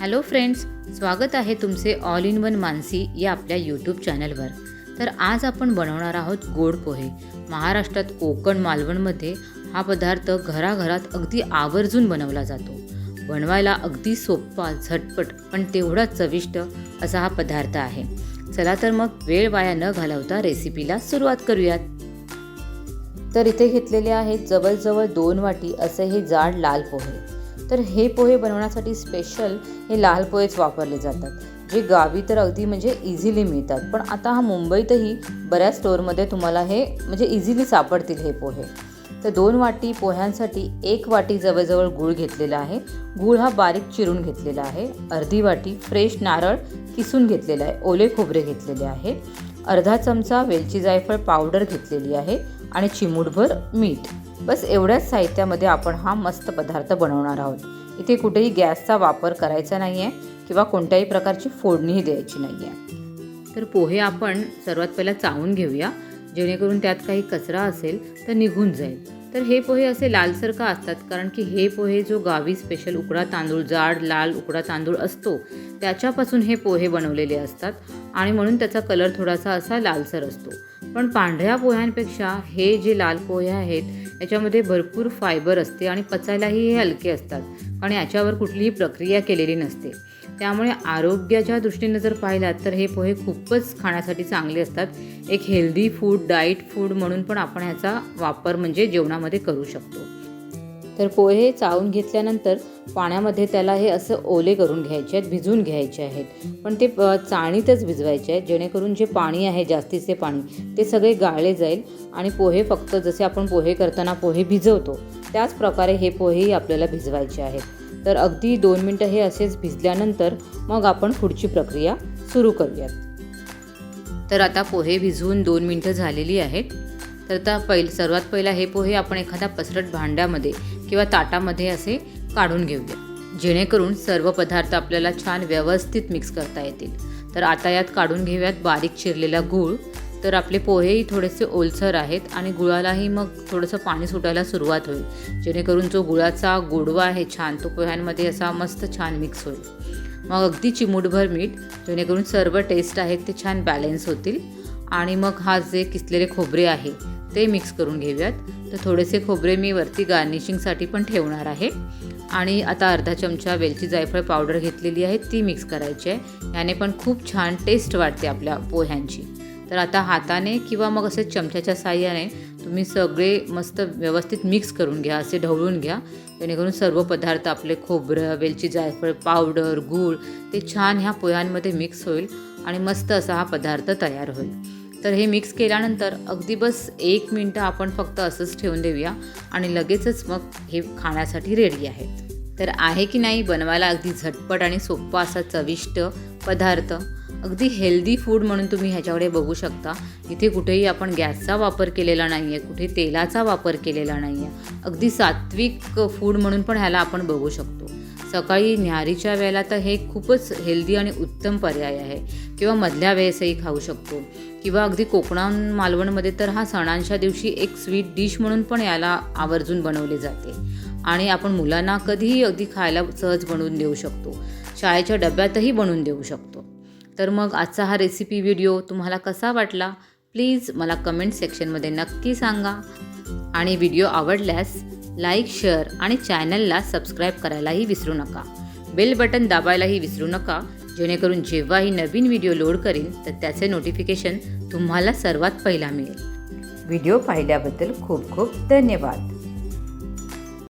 Hello friends स्वागत आहे तुमचे ऑल इन वन मानसी या आपल्या यूट्यूब चॅनलवर तर आज आपण बनवणार आहोत गोड पोहे. महाराष्ट्रात कोकण मालवणमध्ये हा पदार्थ घराघरात अगदी आवर्जून बनवला जातो. बनवायला अगदी सोपा झटपट पण तेवढा चविष्ट असा हा पदार्थ आहे. चला तर मग वेळ वाया न घालवता रेसिपीला सुरुवात करूयात. तर इथे घेतलेले आहेत जवळजवळ दोन वाटी असे हे जाड लाल पोहे. तर हे पोहे बनवण्यासाठी स्पेशल हे लाल पोहेच वापरले जातात जे गावी तर अगदी म्हणजे इझिली मिळतात. पण आता हा मुंबईतही बऱ्याच स्टोअरमध्ये तुम्हाला हे म्हणजे इझिली सापडतील हे पोहे. तर दोन वाटी पोह्यांसाठी एक वाटी जवळजवळ गूळ घेतलेला आहे. गूळ हा बारीक चिरून घेतलेला आहे. अर्धी वाटी फ्रेश नारळ किसून घेतलेला आहे. ओले खोबरे घेतलेले आहे अर्धा चमचा वेलची जायफळ पावडर घेतलेली आहे आणि चिमूटभर मीठ. बस एवढ्याच साहित्यामध्ये आपण हा मस्त पदार्थ बनवणार आहोत. इथे कुठेही गॅसचा वापर करायचा नाही आहे किंवा कोणत्याही प्रकारची फोडणीही द्यायची नाही आहे तर पोहे आपण सर्वात पहिला चावून घेऊया. जेणेकरून त्यात काही कचरा असेल तर निघून जाईल. तर हे पोहे असे लालसर का असतात कारण की हे पोहे जो गावी स्पेशल उकडा तांदूळ जाड लाल उकडा तांदूळ असतो त्याच्यापासून हे पोहे बनवलेले असतात. आणि म्हणून त्याचा कलर थोडासा असा लालसर असतो. पण पांढऱ्या पोह्यांपेक्षा हे जे लाल पोहे आहेत याच्यामध्ये भरपूर फायबर असते आणि पचायलाही हे हलके असतात. आणि याच्यावर कुठलीही प्रक्रिया केलेली नसते. त्यामुळे आरोग्याच्या दृष्टीने जर पाहिलात तर हे पोहे खूपच खाण्यासाठी चांगले असतात. एक हेल्दी फूड डाईट फूड म्हणून पण आपण ह्याचा वापर म्हणजे जेवणामध्ये करू शकतो. तर पोहे चावून घेतल्यानंतर पाण्यामध्ये त्याला हे असं ओले करून घ्यायचे आहेत भिजवून घ्यायचे आहेत. पण ते चाळणीतच भिजवायचे आहेत जेणेकरून जे पाणी आहे जास्तीचे पाणी ते सगळे गाळले जाईल. आणि पोहे फक्त जसे आपण पोहे करताना पोहे भिजवतो त्याचप्रकारे हे पोहेही आपल्याला भिजवायचे आहेत. तर अगदी दोन मिनटं हे असेच भिजल्यानंतर मग आपण पुढची प्रक्रिया सुरू करूयात. तर आता पोहे भिजवून दोन मिनटं झालेली आहेत. तर आता पहिल सर्वात पहिला हे पोहे आपण एखाद्या पसरट भांड्यामध्ये किंवा ताटामध्ये असे काढून घेऊया जेणेकरून सर्व पदार्थ आपल्याला छान व्यवस्थित मिक्स करता येतील. तर आता यात काढून घेऊयात बारीक चिरलेला गूळ तर आपले पोहेही थोडेसे ओलसर आहेत आणि गुळालाही मग थोडंसं पाणी सुटायला सुरुवात होईल. जेणेकरून जो गुळाचा गोडवा आहे छान तो पोह्यांमध्ये असा मस्त छान मिक्स होईल. मग अगदी चिमूटभर मीठ जेणेकरून सर्व टेस्ट आहेत ते छान बॅलेन्स होतील. आणि मग हा जे किसलेले खोबरे आहे ते मिक्स करून घेऊयात. तर थोडेसे खोबरे मी वरती गार्निशिंगसाठी पण ठेवणार आहे. आणि आता अर्धा चमचा वेलची जायफळ पावडर घेतलेली आहे ती मिक्स करायची आहे. याने पण खूप छान टेस्ट वाटते आपल्या पोह्यांची. तर आता हाताने किंवा मग असे चमच्याच्या साह्याने तुम्ही सगळे मस्त व्यवस्थित मिक्स करून घ्या असे ढवळून घ्या. जेणेकरून सर्व पदार्थ आपले खोबरं वेलची जायफळ पावडर गूळ ते छान ह्या पोह्यांमध्ये मिक्स होईल आणि मस्त असा हा पदार्थ तयार होईल. तर हे मिक्स केल्यानंतर अगदी बस एक मिनटं आपण फक्त असंच ठेवून देऊया आणि लगेचच मग हे खाण्यासाठी रेडी आहेत. तर आहे की नाही बनवायला अगदी झटपट आणि सोपा असा चविष्ट पदार्थ. अगदी हेल्दी फूड म्हणून तुम्ही ह्याच्याकडे बघू शकता. इथे कुठेही आपण गॅसचा वापर केलेला नाही आहे कुठे तेलाचा वापर केलेला नाही आहे अगदी सात्विक फूड म्हणून पण ह्याला आपण बघू शकतो. सकाळी न्याहारीच्या वेळेला तर हे खूपच हेल्दी आणि उत्तम पर्याय आहे. किंवा मधल्या वेळेसही खाऊ शकतो. किंवा अगदी कोकणात मालवणमध्ये तर हा सणांच्या दिवशी एक स्वीट डिश म्हणून पण याला आवर्जून बनवले जाते. आणि आपण मुलांना कधीही अगदी खायला सहज बनवून देऊ शकतो. शाळेच्या डब्यातही बनवून देऊ शकतो. तर मग आजचा हा रेसिपी व्हिडिओ तुम्हाला कसा वाटला? प्लीज मला कमेंट सेक्शनमध्ये नक्की सांगा. आणि व्हिडिओ आवडल्यास लाईक शेअर आणि चॅनलला सबस्क्राईब करायलाही विसरू नका. बेल बटन दाबायलाही विसरू नका. जेणेकरून जेव्हाही नवीन व्हिडिओ लोड करीन तर त्याचे नोटिफिकेशन तुम्हाला सर्वात पहिला मिळेल. व्हिडिओ पाहिल्याबद्दल खूप खूप धन्यवाद.